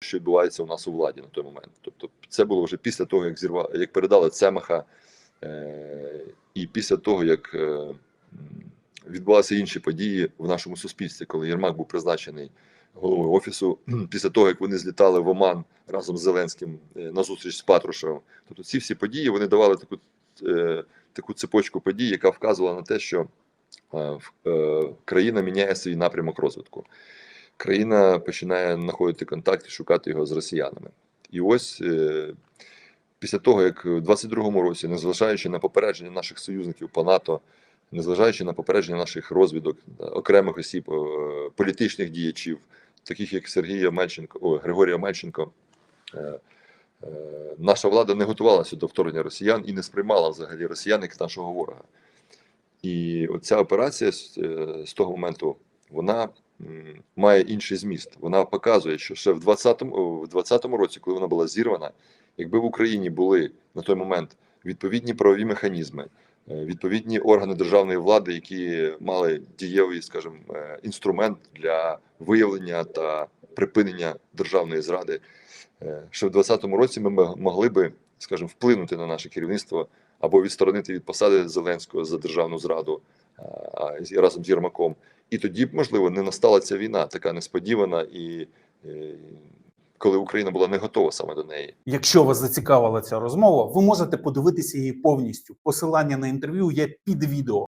що відбувається у нас у владі на той момент. Тобто, це було вже після того, як зірва, як передали Цемаха, е, і після того, як е, відбувалися інші події в нашому суспільстві, коли Єрмак був призначений головою офісу, після того, як вони злітали в Оман разом з Зеленським е, на зустріч з Патрушевим. Тобто, ці всі події вони давали таку, е, таку цепочку подій, яка вказувала на те, що е, е, країна міняє свій напрямок розвитку. Країна починає знаходити контакт і шукати його з росіянами. І ось е, після того, як у 22-му році, незважаючи на попередження наших союзників по НАТО, незважаючи на попередження наших розвідок, е, окремих осіб, е, політичних діячів, таких як Сергій Омельченко, о, Григорій Омельченко, е, наша влада не готувалася до вторгнення росіян і не сприймала взагалі росіян як нашого ворога. І оця операція з того моменту вона має інший зміст. Вона показує, що ще в 20-му, в 20-му році, коли вона була зірвана, якби в Україні були на той момент відповідні правові механізми, е, відповідні органи державної влади, які мали дієвий, скажімо, е, інструмент для виявлення та припинення державної зради, е, ще в 20-му році ми могли би, скажімо, вплинути на наше керівництво або відсторонити від посади Зеленського за державну зраду разом з Єрмаком. І тоді б, можливо, не настала ця війна, така несподівана, і коли Україна була не готова саме до неї. Якщо вас зацікавила ця розмова, ви можете подивитися її повністю. Посилання на інтерв'ю є під відео.